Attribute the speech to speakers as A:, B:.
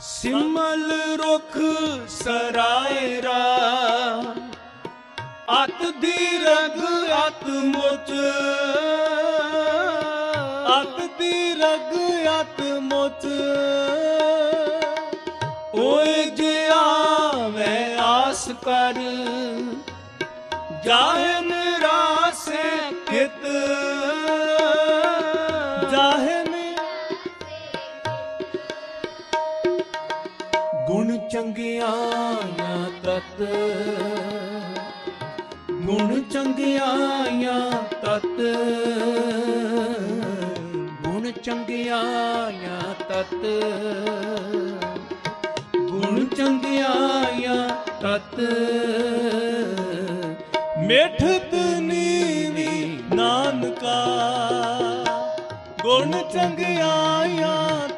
A: ਸਿਮਲ ਰੁਖ ਸਰਾਇਰਾ ਅਤ ਦੀ ਅਤ ਮੁਚ। ਅਤ ਦੀ ਰਗ ਅਤ ਮੁਚ। ਓਏ ਜੇ ਆਵੇ ਆਸ ਕਰ, ਜਾਹਨ ਨਿਰਾਸੇ ਕਿਤ ਜਾਹੇ ਨਿ ਗੁਣ ਚੰਗਿਆਈਆਂ ਤਤ। ਗੁਣ ਚੰਗਿਆਈਆਂ ਤਤ। ਗੁਣ ਚੰਗਿਆਈਆਂ ਤਤ। ਗੁਣ ਚੰਗਿਆਈਆਂ ਤਤ। ਮਿਠਤ ਨੀਵੀ ਨਾਨਕਾ। ਗੁਣ ਚੰਗਿਆਈਆਂ